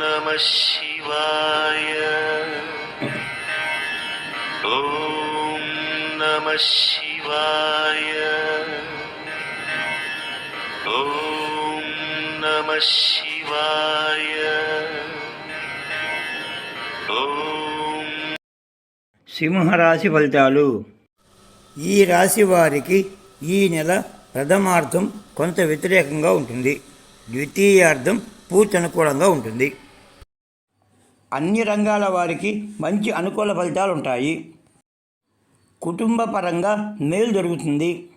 నమ శివాయ ఓం నమ శివాయ ఓం నమ శివాయ ఓం సింహరాశి ఫలితాలు. ఈ రాశి వారికి ఈ నెల ప్రథమార్థం కొంత వ్యతిరేకంగా ఉంటుంది. ద్వితీయార్థం పూర్తి అనుకూలంగా ఉంటుంది. అన్ని రంగాల వారికి మంచి అనుకూల ఫలితాలు ఉంటాయి. కుటుంబ పరంగా మేలు జరుగుతుంది.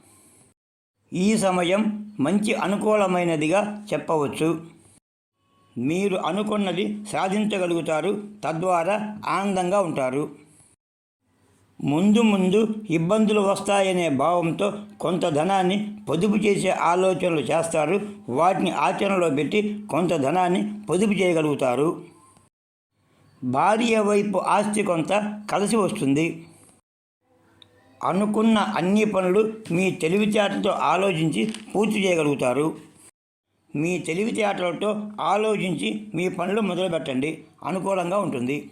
ఈ సమయం మంచి అనుకూలమైనదిగా చెప్పవచ్చు. మీరు అనుకున్నది సాధించగలుగుతారు. తద్వారా ఆనందంగా ఉంటారు. ముందు ముందు ఇబ్బందులు వస్తాయనే భావంతో కొంత ధనాన్ని పొదుపు చేసే ఆలోచనలు చేస్తారు. వాటిని ఆచరణలో పెట్టి కొంత ధనాన్ని పొదుపు చేయగలుగుతారు. భార్య వైపు ఆస్తి కొంత కలిసి వస్తుంది. అనుకున్న అన్ని పనులు మీ తెలివితేటతో ఆలోచించి పూర్తి చేయగలుగుతారు. మీ తెలివితేటలతో ఆలోచించి మీ పనులు మొదలుపెట్టండి. అనుకూలంగా ఉంటుంది.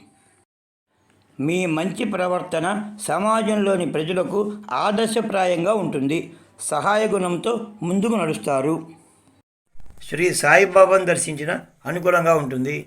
మీ మంచి ప్రవర్తన సమాజంలోని ప్రజలకు ఆదర్శప్రాయంగా ఉంటుంది. సహాయ గుణంతో ముందుకు నడుస్తారు. శ్రీ సాయిబాబాను దర్శించిన అనుకూలంగా ఉంటుంది.